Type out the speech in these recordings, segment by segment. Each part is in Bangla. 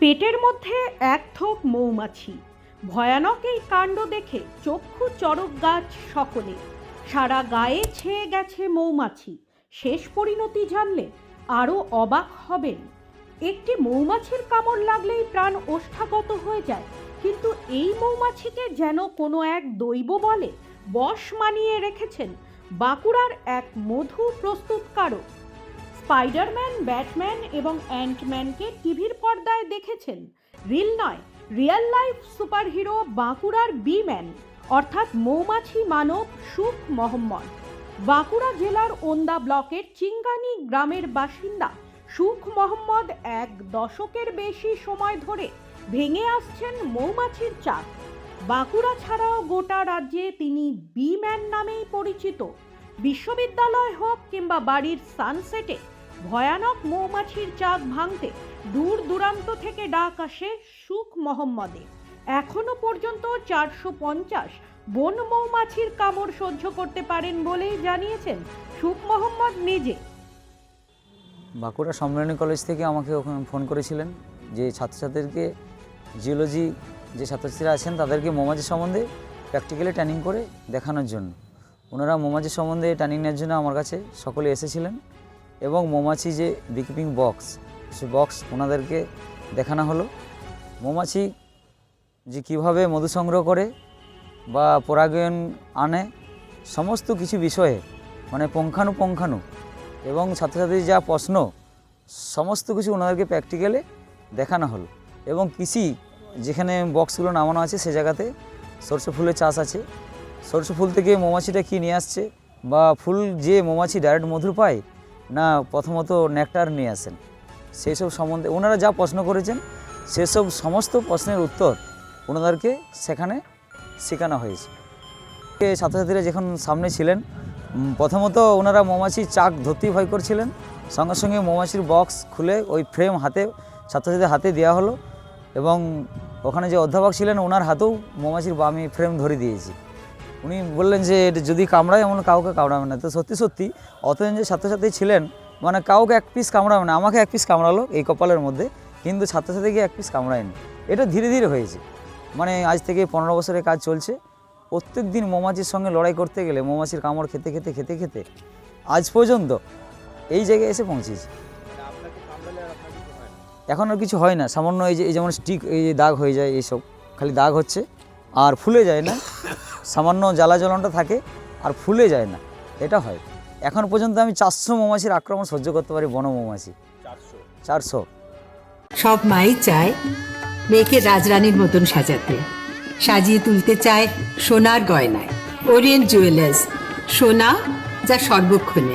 পেটের মধ্যে এক থোক মৌমাছি। ভয়ানক এই কাণ্ড দেখে চক্ষু চড়ক গাছ সকলে। সারা গায়ে ছেয়ে গেছে মৌমাছি। শেষ পরিণতি জানলে আরও অবাক হবেন। একটি মৌমাছির কামড় লাগলেই প্রাণ ওষ্ঠাগত হয়ে যায়, কিন্তু এই মৌমাছিকে যেন কোনো এক দৈব বলে বশ মানিয়ে রেখেছেন বাঁকুড়ার এক মধু প্রস্তুতকারক। স্পাইডারম্যান, ব্যাটম্যান এবং অ্যান্টম্যানকে টিভির পর্দায় দেখেছেন। রিল নয়, রিয়েল লাইফ সুপারহিরো বাঁকুড়ার বি ম্যান অর্থাৎ মৌমাছি মানব সুখ মোহাম্মদ। বাঁকুড়া জেলার ওন্দা ব্লকের চিঙ্গানি গ্রামের বাসিন্দা সুখ মোহাম্মদ এক দশকের বেশি সময় ধরে ভেঙে আসছেন মৌমাছির চাক। বাঁকুড়া ছাড়াও গোটা রাজ্যে তিনি বি ম্যান নামেই পরিচিত। বিশ্ববিদ্যালয় হোক কিংবা বাড়ির সানসেটে ভয়ানক মৌমাছির চাক ভাঙতে দূর দূরান্ত থেকে ডাক আসে সুখ মোহাম্মদে। এখনও পর্যন্ত চারশো পঞ্চাশ বন মৌমাছির কামড় সহ্য করতে পারেন বলেই জানিয়েছেন সুখ মোহাম্মদ নিজে। বাঁকুড়া সম্মেলনী কলেজ থেকে আমাকে ওখানে ফোন করেছিলেন যে ছাত্রছাত্রীদেরকে, জিওলজি যে ছাত্রছাত্রীরা আছেন তাদেরকে মৌমাছি সম্বন্ধে প্র্যাকটিক্যালি ট্রেনিং করে দেখানোর জন্য। ওনারা মৌমাছি সম্বন্ধে ট্রেনিং নেওয়ার জন্য আমার কাছে সকলে এসেছিলেন। এবং মৌমাছি যে বিকিপিং বক্স সে বক্স ওনাদেরকে দেখানো হলো। মৌমাছি যে কীভাবে মধু সংগ্রহ করে বা পরাগায়ন আনে, সমস্ত কিছু বিষয়ে মানে পুঙ্খানুপুঙ্খানু এবং ছাত্রছাত্রীর যা প্রশ্ন, সমস্ত কিছু ওনাদেরকে প্র্যাকটিক্যালে দেখানো হলো। এবং কৃষি, যেখানে বক্সগুলো নামানো আছে, সে জায়গাতে সরষে ফুলের চাষ আছে। সরষে ফুল থেকে মৌমাছিটা কী নিয়ে আসছে, বা ফুল যে মৌমাছি ডাইরেক্ট মধুর পায় না, প্রথমত নেকটার নিয়ে আসেন। সেই সব সম্বন্ধে ওনারা যা প্রশ্ন করেছেন, সেসব সমস্ত প্রশ্নের উত্তর ওনাদেরকে সেখানে শেখানো হয়েছে। ছাত্রছাত্রীরা যখন সামনে ছিলেন প্রথমত ওনারা মৌমাছির চাক ধরতেই ভয় করছিলেন। সঙ্গে সঙ্গে মৌমাছির বক্স খুলে ওই ফ্রেম হাতে, ছাত্রছাত্রীদের হাতে দেওয়া হলো এবং ওখানে যে অধ্যাপক ছিলেন, ওনার হাতেও মৌমাছির আমি ফ্রেম ধরে দিয়েছি। উনি বললেন যে, যদি কামড়ায় এমন কাউকে কামড়াবে না। তো সত্যি সত্যি অতজন যে ছাত্রছাত্রী ছিলেন মানে কাউকে এক পিস কামড়াবে না, আমাকে এক পিস কামড়ালো এই কপালের মধ্যে, কিন্তু ছাত্রছাত্রীকে এক পিস কামড়ায়নি। এটা ধীরে ধীরে হয়েছে। মানে আজ থেকে পনেরো বছরের কাজ চলছে। প্রত্যেক দিন মৌমাছির সঙ্গে লড়াই করতে গেলে, মৌমাছির কামড় খেতে খেতে খেতে খেতে আজ পর্যন্ত এই জায়গায় এসে পৌঁছেছি। এখন আর কিছু হয় না। সামান্য এই যে, এই যেমন স্টিক এই যে দাগ হয়ে যায়, এইসব। খালি দাগ হচ্ছে। আর ফুলে যায় না। সামান্য জ্বালা জ্বলনটা থাকে আর ফুলে যায় না এটা হয়। এখন পর্যন্ত আমি চারশো মৌমাছির আক্রমণ সহ্য করতে পারি বন মৌমাছি। চারশো? সব মাই চায় মেয়েকে রাজরানীর মতন সাজাতে। সাজিয়ে তুলতে চায় সোনার গয়নায়। ওরিয়েন্ট জুয়েলার্স সোনা যা সর্বক্ষণে।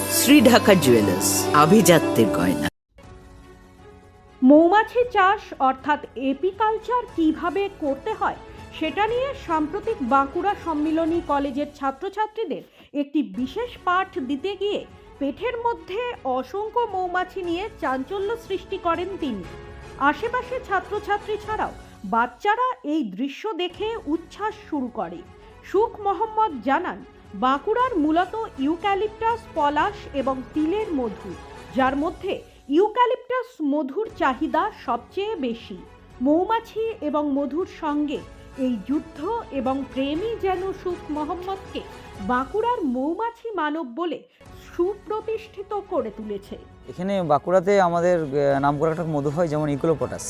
শ্রী ঢাকা জুয়েলার্স, আভিজাত্যের গয়না। মৌমাছি চাষ, অর্থাৎ এপিকালচার কীভাবে করতে হয়, সেটা নিয়ে সাম্প্রতিক বাঁকুড়া সম্মিলনী কলেজের ছাত্রছাত্রীদের একটি বিশেষ পাঠ দিতে গিয়ে পেটের মধ্যে অসংখ্য মৌমাছি নিয়ে চাঞ্চল্য সৃষ্টি করেন তিনি। আশেপাশে ছাত্রছাত্রী ছাড়াও বাচ্চারা এই দৃশ্য দেখে উচ্ছ্বাস শুরু করে। সুখ মোহাম্মদ জানান বাঁকুড়ার মূলত ইউক্যালিপটাস পলাশ এবং তিলের মধু, যার মধ্যে ইউক্যালিপটাস মধুর চাহিদা সবচেয়ে বেশি। মৌমাছি এবং মধুর সঙ্গে এই যুদ্ধ এবং প্রেমই যেন সুখ মোহাম্মদকে বাঁকুড়ার মৌমাছি মানব বলে সুপ্রতিষ্ঠিত করে তুলেছে। এখানে বাঁকুড়াতে আমাদের নামকরা একটা মধু হয় যেমন ইকোলোপটাস।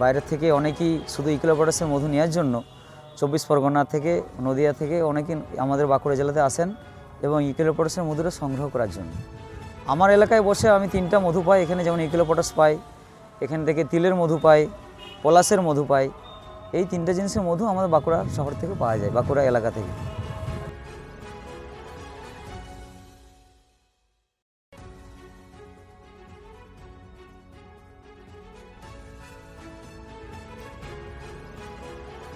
বাইরের থেকে অনেকেই শুধু ইকোলোপটাসের মধু নেওয়ার জন্য চব্বিশ পরগনা থেকে, নদিয়া থেকে অনেকে আমাদের বাঁকুড়া জেলাতে আসেন এবং ইকেলোপটাসের মধুটা সংগ্রহ করার জন্য। আমার এলাকায় বসে আমি তিনটা মধু পাই, এখানে যেমন ইকেলোপটাস পাই, এখান থেকে তিলের মধু পাই, পলাশের মধু পাই। এই তিনটা জিনিসের মধু আমাদের বাঁকুড়া শহর থেকে পাওয়া যায়, বাঁকুড়া এলাকা থেকে।